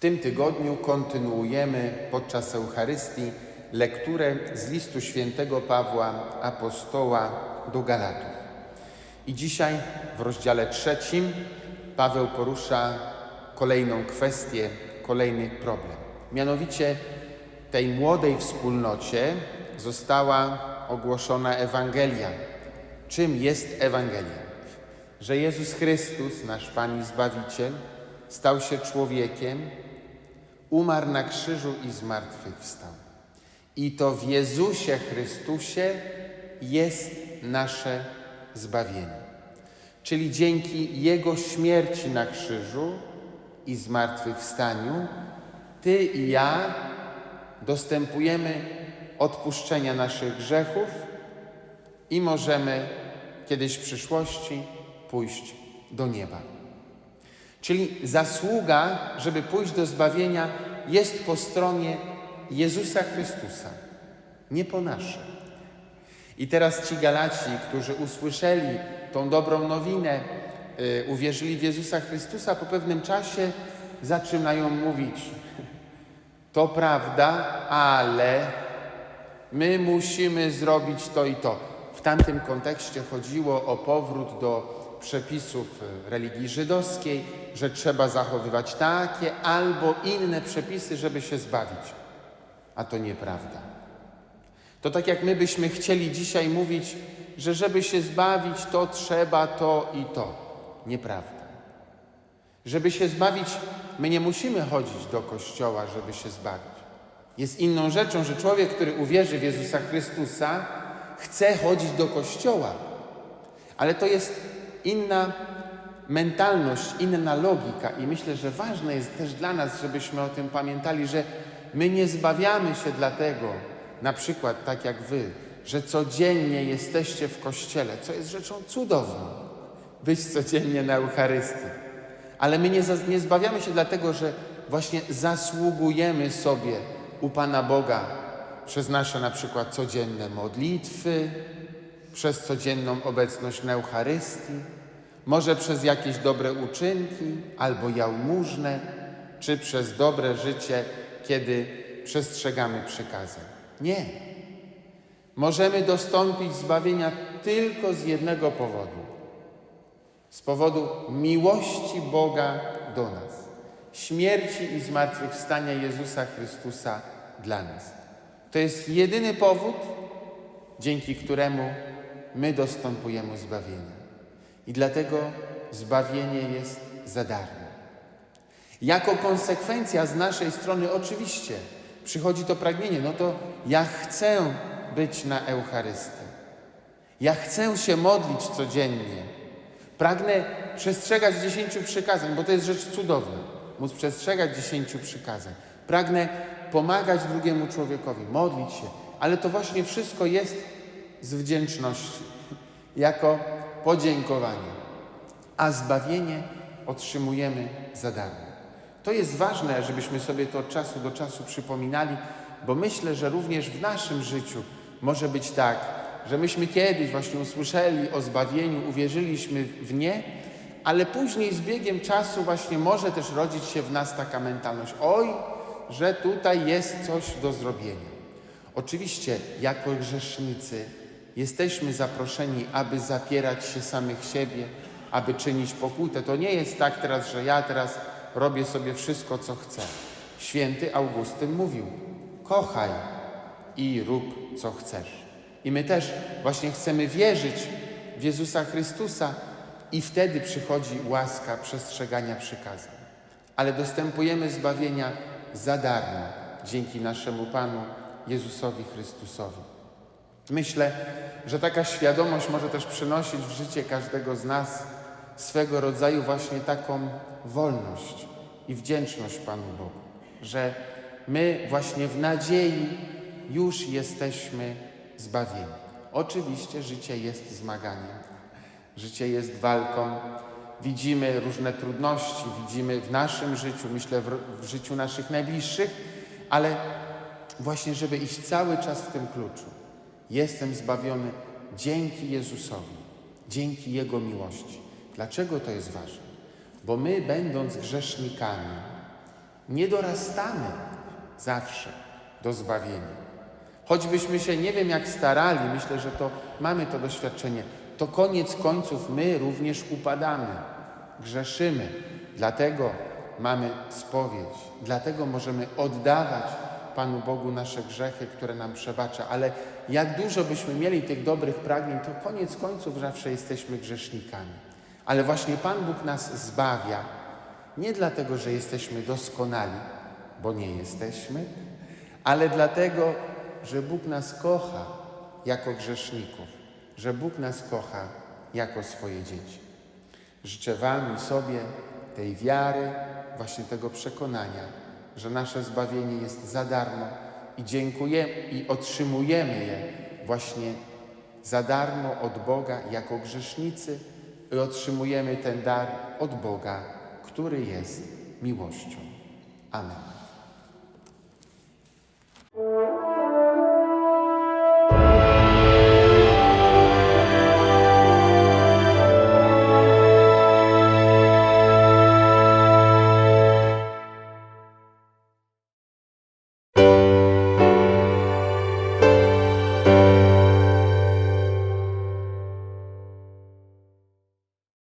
tym tygodniu kontynuujemy podczas Eucharystii lekturę z listu świętego Pawła Apostoła do Galatów. I dzisiaj w rozdziale trzecim Paweł porusza kolejną kwestię, kolejny problem. Mianowicie tej młodej wspólnocie została ogłoszona Ewangelia. Czym jest Ewangelia? Że Jezus Chrystus, nasz Pan i Zbawiciel, stał się człowiekiem, umarł na krzyżu i zmartwychwstał. I to w Jezusie Chrystusie jest nasze zbawienie. Czyli dzięki Jego śmierci na krzyżu i zmartwychwstaniu, Ty i ja dostępujemy odpuszczenia naszych grzechów i możemy kiedyś w przyszłości pójść do nieba. Czyli zasługa, żeby pójść do zbawienia, jest po stronie Jezusa Chrystusa, nie po naszej. I teraz ci Galaci, którzy usłyszeli tą dobrą nowinę, yy, uwierzyli w Jezusa Chrystusa, po pewnym czasie zaczynają mówić: To prawda, ale my musimy zrobić to i to. W tamtym kontekście chodziło o powrót do przepisów religii żydowskiej, że trzeba zachowywać takie albo inne przepisy, żeby się zbawić. A to nieprawda. To tak jak my byśmy chcieli dzisiaj mówić, że żeby się zbawić, to trzeba to i to. Nieprawda. Żeby się zbawić, my nie musimy chodzić do kościoła, żeby się zbawić. Jest inną rzeczą, że człowiek, który uwierzy w Jezusa Chrystusa, chce chodzić do kościoła. Ale to jest inna mentalność, inna logika i myślę, że ważne jest też dla nas, żebyśmy o tym pamiętali, że my nie zbawiamy się dlatego, na przykład tak jak wy, że codziennie jesteście w kościele, co jest rzeczą cudowną, być codziennie na Eucharystii. Ale my nie, nie zbawiamy się dlatego, że właśnie zasługujemy sobie u Pana Boga przez nasze na przykład codzienne modlitwy, przez codzienną obecność na Eucharystii, może przez jakieś dobre uczynki albo jałmużnę, czy przez dobre życie, kiedy przestrzegamy przykazań. Nie. Możemy dostąpić zbawienia tylko z jednego powodu. Z powodu miłości Boga do nas. Śmierci i zmartwychwstania Jezusa Chrystusa dla nas. To jest jedyny powód, dzięki któremu my dostępujemy zbawienia. I dlatego zbawienie jest za darmo. Jako konsekwencja z naszej strony oczywiście przychodzi to pragnienie, no to ja chcę być na Eucharystii. Ja chcę się modlić codziennie. Pragnę przestrzegać dziesięciu przykazań, bo to jest rzecz cudowna, móc przestrzegać dziesięciu przykazań. Pragnę pomagać drugiemu człowiekowi, modlić się, ale to właśnie wszystko jest z wdzięczności, jako podziękowanie. A zbawienie otrzymujemy za darmo. To jest ważne, żebyśmy sobie to od czasu do czasu przypominali, bo myślę, że również w naszym życiu może być tak, że myśmy kiedyś właśnie usłyszeli o zbawieniu, uwierzyliśmy w nie, ale później z biegiem czasu właśnie może też rodzić się w nas taka mentalność: oj, że tutaj jest coś do zrobienia. Oczywiście, jako grzesznicy, jesteśmy zaproszeni, aby zapierać się samych siebie, aby czynić pokutę. To nie jest tak teraz, że ja teraz robię sobie wszystko, co chcę. Święty Augustyn mówił: kochaj i rób, co chcesz. I my też właśnie chcemy wierzyć w Jezusa Chrystusa, i wtedy przychodzi łaska przestrzegania przykazań. Ale dostępujemy zbawienia za darmo dzięki naszemu Panu Jezusowi Chrystusowi. Myślę, że taka świadomość może też przynosić w życie każdego z nas swego rodzaju właśnie taką wolność i wdzięczność Panu Bogu, że my właśnie w nadziei już jesteśmy zbawieni. Oczywiście życie jest zmaganiem, życie jest walką, widzimy różne trudności, widzimy w naszym życiu, myślę w, w życiu naszych najbliższych, ale właśnie, żeby iść cały czas w tym kluczu. Jestem zbawiony dzięki Jezusowi, dzięki Jego miłości. Dlaczego to jest ważne? Bo my, będąc grzesznikami nie dorastamy zawsze do zbawienia. Choćbyśmy się nie wiem jak starali, myślę, że to mamy to doświadczenie, to koniec końców my również upadamy, grzeszymy. Dlatego mamy spowiedź, dlatego możemy oddawać Panu Bogu nasze grzechy, które nam przebacza. Ale jak dużo byśmy mieli tych dobrych pragnień, to koniec końców zawsze jesteśmy grzesznikami. Ale właśnie Pan Bóg nas zbawia, nie dlatego, że jesteśmy doskonali, bo nie jesteśmy, ale dlatego, że Bóg nas kocha jako grzeszników, że Bóg nas kocha jako swoje dzieci. Życzę Wam i sobie tej wiary, właśnie tego przekonania, że nasze zbawienie jest za darmo i dziękujemy i otrzymujemy je właśnie za darmo od Boga jako grzesznicy i otrzymujemy ten dar od Boga, który jest miłością. Amen.